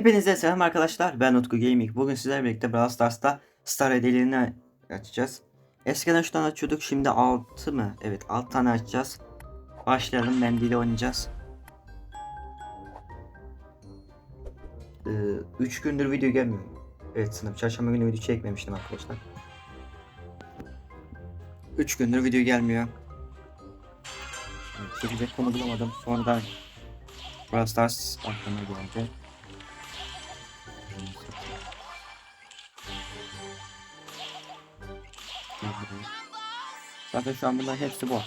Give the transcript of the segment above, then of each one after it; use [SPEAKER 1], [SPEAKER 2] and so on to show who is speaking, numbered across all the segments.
[SPEAKER 1] Hepinize selam arkadaşlar. Ben Utku Gaming. Bugün sizlerle birlikte Brawl Stars'ta Star hediyelerini açacağız. Eskiden 3 tane açıyorduk. Şimdi 6 mı? Evet 6 tane açacağız. Başlayalım. Mendili oynayacağız. 3 gündür video gelmiyor. Evet sınıf. Çarşamba günü video çekmemiştim arkadaşlar. 3 gündür video gelmiyor. Çekecek konu bulamadım. Sonradan Brawl Stars aklıma geldi. Zaten şu an bunların hepsi bu.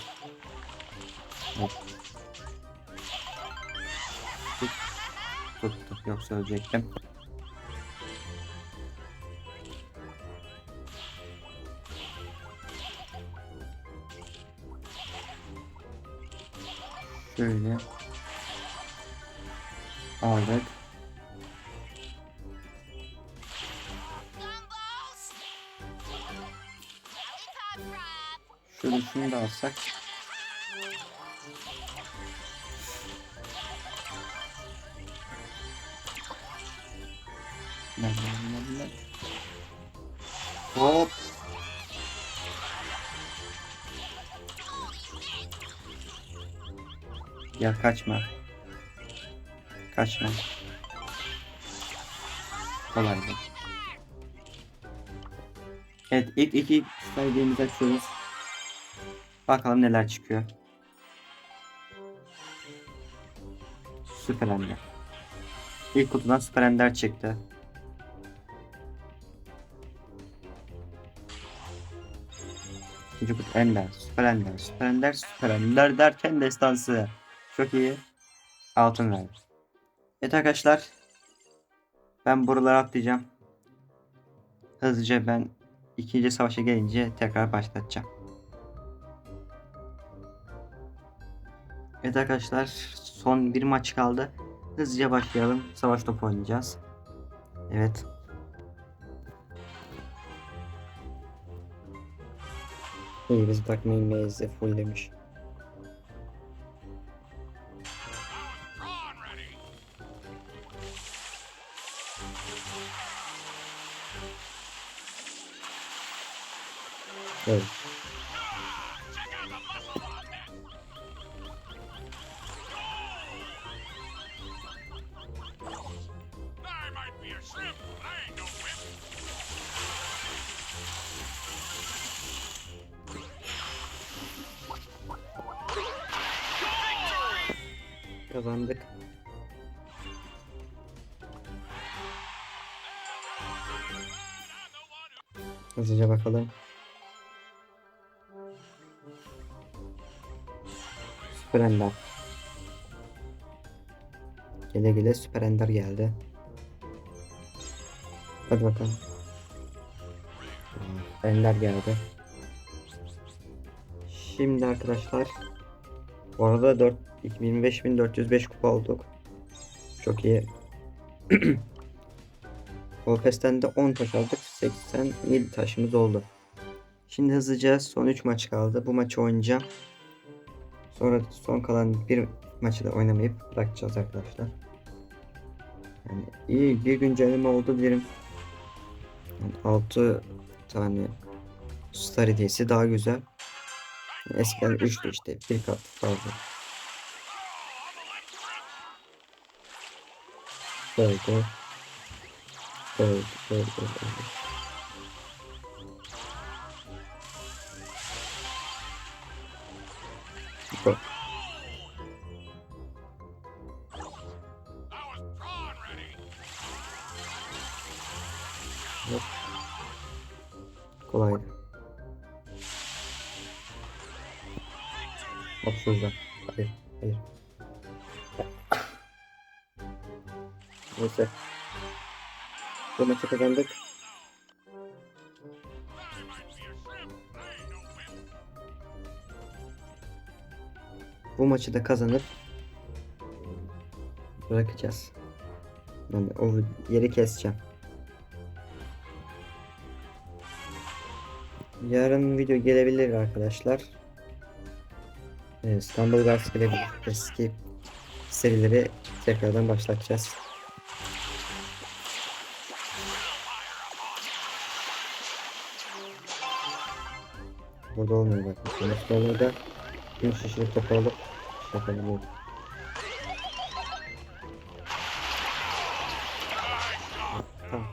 [SPEAKER 1] Hop. Tut. Tuttu. Yok söyleyecektim. Şöyle. Aldık. Şunu da alsak. Hop. Ya kaçma. Kaçma. Kolaydı. Evet ilk iki sayedemizi açıyoruz. Bakalım neler çıkıyor. Süper Ender. İlk kutudan Süper Ender çıktı. İkinci kutu Ender, Süper Ender, Süper Ender, Süper Ender derken destansı. Çok iyi. Altın verdi. Evet arkadaşlar. Ben buralara atlayacağım. Hızlıca ben ikinci savaşa gelince tekrar başlatacağım. Evet arkadaşlar son bir maç kaldı. Hızlıca başlayalım. Savaş topu oynayacağız. Evet. İyi biz bakmayın meyze full demiş. Evet. Kazandık. Hızlıca bakalım. Süper Ender. Gele gele Süper Ender geldi. Hadi bakalım. Ender geldi. Şimdi arkadaşlar bu arada 4 25.405 kupa olduk. Çok iyi. Wolfest'ten de 10 taş aldık. 87 taşımız oldu. Şimdi hızlıca son 3 maç kaldı. Bu maçı oynayacağım. Sonra son kalan bir maçı da oynamayıp bırakacağız arkadaşlar. Yani iyi bir güncelleme oldu diyelim. Yani 6 tane star hediyesi daha güzel. Eskiden 3'tü işte bir kat fazla. Böyle. Bak,
[SPEAKER 2] I was prawn ready.
[SPEAKER 1] kolaydı. Şurada. Hayır, hayır. Neyse. Bu maçı kazandık. Bu maçı da kazanıp bırakacağız. Yani o yeri keseceğim. Yarın video gelebilir arkadaşlar. Evet, İstanbul gelebilir. Eski serileri tekrardan başlatacağız. Burada olmuyor bak. Mesela burada gün şişirip topu alıp şey yapabiliyor. Tamam.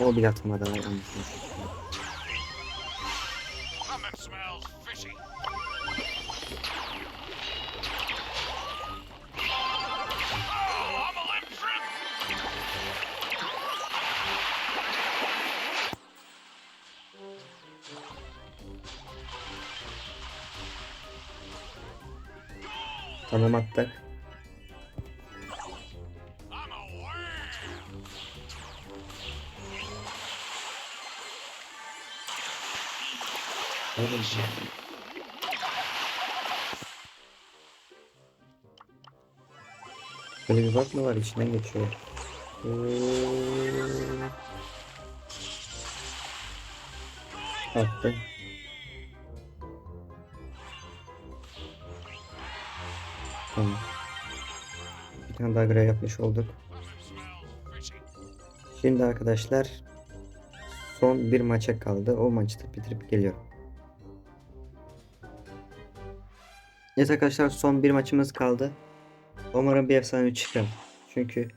[SPEAKER 1] O bile atmadı. ay, Tamam attık.
[SPEAKER 2] I'm a worm.
[SPEAKER 1] Oğlum. Böyle bir bak mı var içinden geçiyor. Oo. Attı. Tamam. Bir tane daha grey yapmış olduk. Şimdi arkadaşlar son bir maça kaldı. O maçı da bitirip geliyorum. Evet arkadaşlar son bir maçımız kaldı. Umarım bir efsanevi çıkar. Çünkü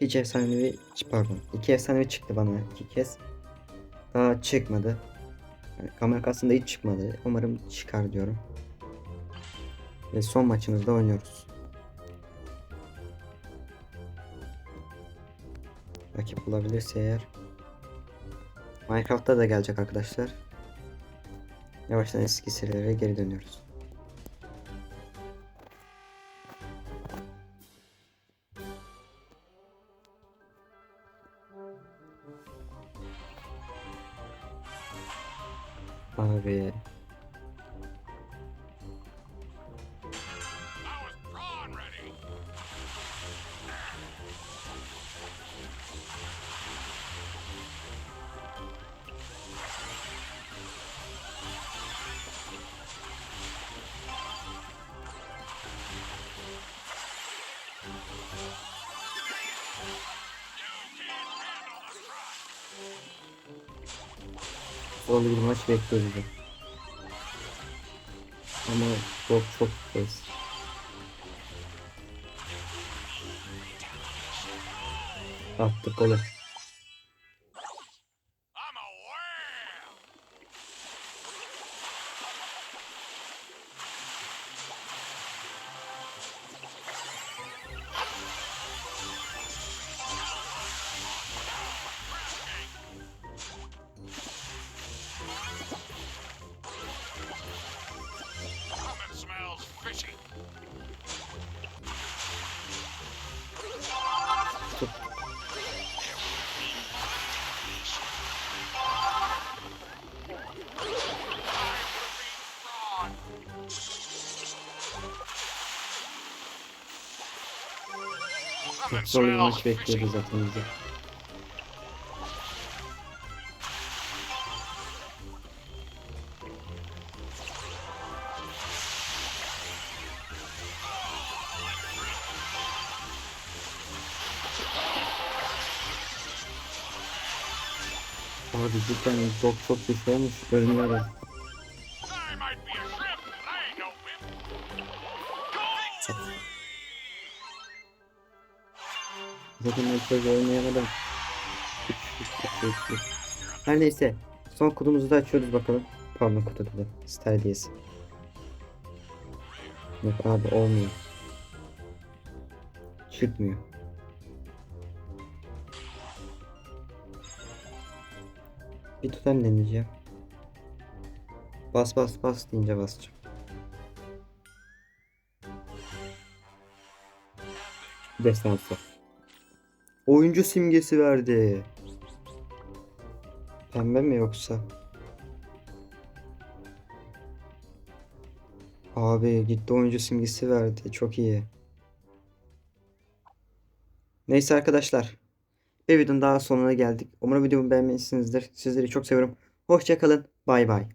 [SPEAKER 1] hiç efsanevi pardon iki efsanevi çıktı bana iki kez. Daha çıkmadı. Yani kamera karşısında hiç çıkmadı. Umarım çıkar diyorum. Ve son maçımızda oynuyoruz. Rakip bulabilirse eğer. Minecraft'ta da gelecek arkadaşlar. Yavaştan eski serilere geri dönüyoruz. Abi zorlu bir maç bekliyoruz bizi. Ama çok çok kez. Attık golü. Çok zorlu bir maç
[SPEAKER 2] fishy.
[SPEAKER 1] bekliyoruz zaten bizi. Abi cidden çok çok güçlü olmuş. Ölümler Zaten çok oynayamadım. Her neyse. Son kutumuzu da açıyoruz bakalım. Pardon kutu dedi. Star hediyesi. Yok abi olmuyor. Çıkmıyor. Bir tutam deneyeceğim. Bas bas bas deyince basacağım. Destansı. Oyuncu simgesi verdi. Pembe mi yoksa? Abi gitti oyuncu simgesi verdi. Çok iyi. Neyse arkadaşlar. Bir videonun daha sonuna geldik. Umarım videomu beğenmişsinizdir. Sizleri çok seviyorum. Hoşçakalın. Bay bay.